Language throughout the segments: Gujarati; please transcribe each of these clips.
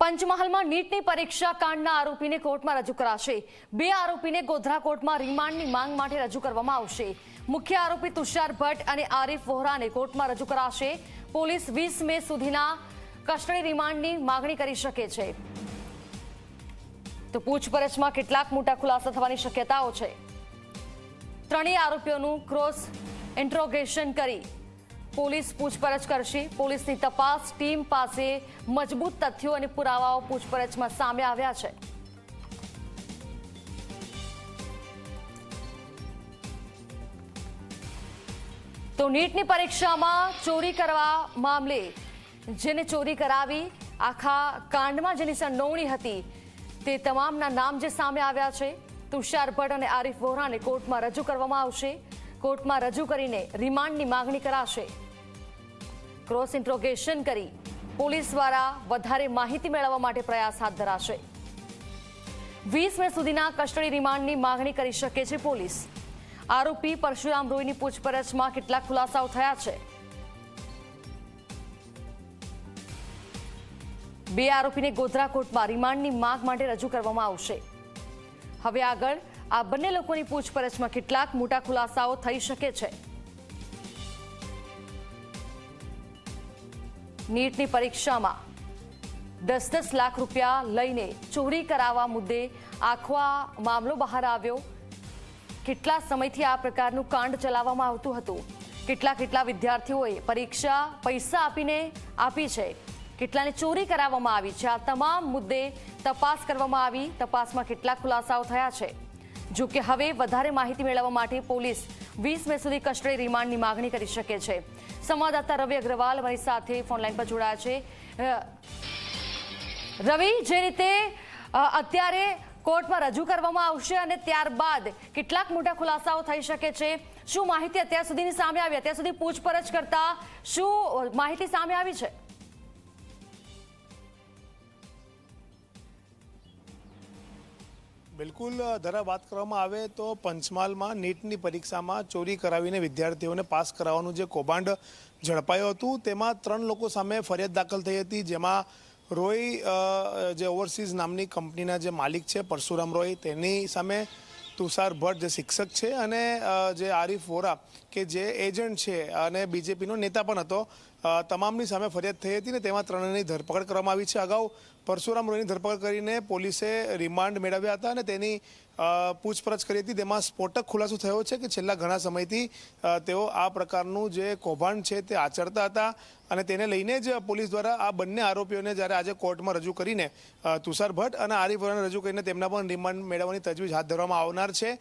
પંચમહાલમાં નીટની પરીક્ષા કાંડના આરોપીને કોર્ટમાં રજૂ કરાશે. બે આરોપીને ગોધરા કોર્ટમાં રિમાન્ડની માંગ માટે રજૂ કરવામાં આવશે. મુખ્ય આરોપી તુષાર ભટ્ટ અને આરિફ વોહરાને કોર્ટમાં રજૂ કરાશે. પોલીસ વીસ મે સુધીના કસ્ટડી રિમાન્ડની માંગણી કરી શકે છે. તો પૂછપરછમાં કેટલાક મોટા ખુલાસા થવાની શક્યતાઓ છે. ત્રણેય આરોપીઓનું ક્રોસ ઇન્ટ્રોગેશન કરી પોલીસ પૂછપરછ કરશે. પોલીસની તપાસ ટીમ પાસે મજબૂત તથ્યો અને પુરાવાઓ પૂછપરછમાં સામે આવ્યા છે. તો નીટની પરીક્ષામાં ચોરી કરવા મામલે, જેને ચોરી કરાવી આખા કાંડમાં જેની સંડોવણી હતી, તે તમામના નામ જે સામે આવ્યા છે, તુષાર ભટ્ટ અને આરિફ વોહરાને કોર્ટમાં રજૂ કરવામાં આવશે. કોર્ટમાં રજૂ કરીને રિમાન્ડની માંગણી કરાશે. ક્રોસ ઇન્ટ્રોગેશન કરી પોલીસ દ્વારા વધારે માહિતી મેળવવા માટે પ્રયાસ હાથ ધરાશે. વીસ મે સુધીના કસ્ટડી રિમાન્ડની માંગણી કરી શકે છે પોલીસ. આરોપી પરશુરામ રોયની પૂછપરછમાં કેટલાક ખુલાસાઓ થયા છે. બે આરોપીને ગોધરા કોર્ટમાં રિમાન્ડની માંગ માટે રજૂ કરવામાં આવશે. હવે આગળ આ બંને લોકોની પૂછપરછમાં કેટલાક મોટા ખુલાસાઓ થઈ શકે છે. નીટની પરીક્ષામાં દસ દસ લાખ રૂપિયા લઈને ચોરી કરાવવા મુદ્દે આખો મામલો બહાર આવ્યો. કેટલા સમયથી આ પ્રકારનું કાંડ ચલાવવામાં આવતું હતું? કેટલા કેટલા વિદ્યાર્થીઓએ પરીક્ષા પૈસા આપીને આપી છે? કેટલાને ચોરી કરાવવામાં આવી છે? આ તમામ મુદ્દે તપાસ કરવામાં આવી. તપાસમાં કેટલાક ખુલાસાઓ થયા છે. જો કે હવે વધારે માહિતી મેળવવા માટે પોલીસ વીસ મે સુધી કસ્ટડી રિમાન્ડની માગણી કરી શકે છે. સંવાદદાતા રવિ અગ્રવાલ અમારી સાથે ફોનલાઈન પર જોડાયા છે. રવિ, જે રીતે અત્યારે કોર્ટમાં રજૂ કરવામાં આવશે અને ત્યારબાદ કેટલાક મોટા ખુલાસાઓ થઈ શકે છે. શું માહિતી અત્યાર સુધીની સામે આવી? અત્યાર સુધી પૂછપરછ કરતા શું માહિતી સામે આવી છે? બિલકુલ, ધરા વાત કરવામાં આવે તો પંચમહાલમાં નીટની પરીક્ષામાં ચોરી કરાવીને વિદ્યાર્થીઓને પાસ કરાવવાનું જે કૌભાંડ ઝડપાયું હતું, તેમાં ત્રણ લોકો સામે ફરિયાદ દાખલ થઈ હતી. જેમાં રોય જે ઓવરસીઝ નામની કંપનીના જે માલિક છે, પરશુરામ રોય, તેની સામે તુષાર ભટ્ટ, જે શિક્ષક છે, અને જે આરિફ વોરા, કે જે એજન્ટ છે, અને બીજેપીનો નેતા પણ હતો. તમામની સામે ફરિયાદ થઈ હતી ને તેમાં ત્રણની ધરપકડ કરવામાં આવી છે. અગાઉ પરશુરામ રોયની ધરપકડ કરીને પોલીસે રિમાન્ડ મેળવ્યા હતા અને તેની પૂછપરછ કરી હતી. તેમાં સ્ફોટક ખુલાસો થયો છે કે છેલ્લા ઘણા સમયથી તેઓ આ પ્રકારનું જે કૌભાંડ છે તે આચરતા હતા અને તેને લઈને જ પોલીસ દ્વારા આ બંને આરોપીઓને જ્યારે આજે કોર્ટમાં રજૂ કરીને તુષાર ભટ્ટ અને આરિફ વોરાને રજૂ કરીને તેમના પણ રિમાન્ડ મેળવવાની તજવીજ હાથ ધરવામાં આવનાર છે.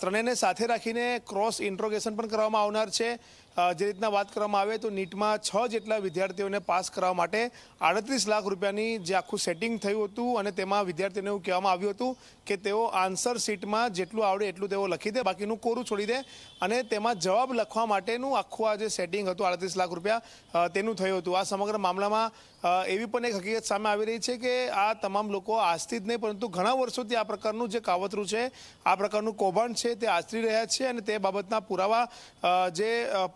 ત્રણેયને સાથે રાખીને ક્રોસ ઇન્ટ્રોગેશન પણ કરવામાં આવનાર છે. જે રીતના વાત કરવામાં આવે તો નીટમાં છ જેટલા વિદ્યાર્થીઓને પાસ કરવા માટે આડત્રીસ લાખ રૂપિયાની જે આખું સેટિંગ થયું હતું અને તેમાં વિદ્યાર્થીઓને એવું કહેવામાં આવ્યું હતું કે તેઓ આન્સર શીટમાં જેટલું આવડે એટલું તેઓ લખી દે, બાકીનું કોરું છોડી દે અને તેમાં જવાબ લખવા માટેનું આખું આ જે સેટિંગ હતું આડત્રીસ લાખ રૂપિયા તેનું થયું હતું. આ સમગ્ર મામલામાં એવી પણ એક હકીકત સામે આવી રહી છે કે આ તમામ લોકો આજથી જ નહીં, પરંતુ ઘણા વર્ષોથી આ પ્રકારનું જે કાવતરું છે, આ પ્રકારનું કૌભાંડ છે તે આચરી રહ્યા છે અને તે બાબતના પુરાવા જે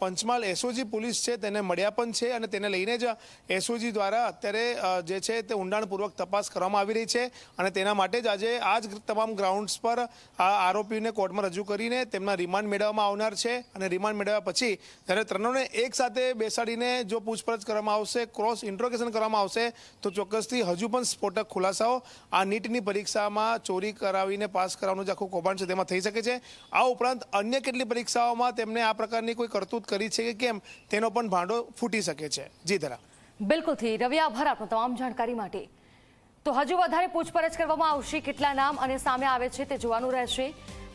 પંચમહાલ એસઓજી પોલીસ છે, તેને મળ્યા પણ છે અને તેને લઈને જ એસઓજી દ્વારા અત્યારે જે છે તે ઊંડાણપૂર્વક તપાસ કરવામાં આવી રહી છે અને તેના માટે જ આજે આ જ તમામ ગ્રાઉન્ડ્સ પર આ આરોપીને કોર્ટમાં રજૂ કરીને તેમના રિમાન્ડ મેળવવામાં આવનાર છે અને રિમાન્ડ મેળવ્યા પછી જ્યારે ત્રણોને એક સાથે બેસાડીને જો પૂછપરછ કરવામાં આવશે ક્રોસ ઇન્ટ્રોગેશન કરવામાં આવશે, તો ચોક્કસથી હજુ પણ સ્ફોટક ખુલાસાઓ આ નીટની પરીક્ષામાં ચોરી કરાવીને પાસ કરાવવાનું જે આખું કૌભાંડ છે તેમાં થઈ શકે છે. આ ઉપરાંત અન્ય કેટલી પરીક્ષાઓમાં તેમને આ પ્રકારની કોઈ કરતૂત કરી છે કે કેમ, તેનો પણ ભાંડો ફૂટી શકે છે. જી ધરા. બિલકુલથી રવિ, આભાર આપનો તમામ જાણકારી માટે. તો હજુ વધારે પૂછપરછ કરવામાં આવશે કેટલા નામ અને સામે આવે છે તે જોવાનું રહેશે.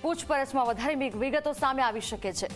પૂછપરછમાં વધારે વિગતો સામે આવી શકે છે.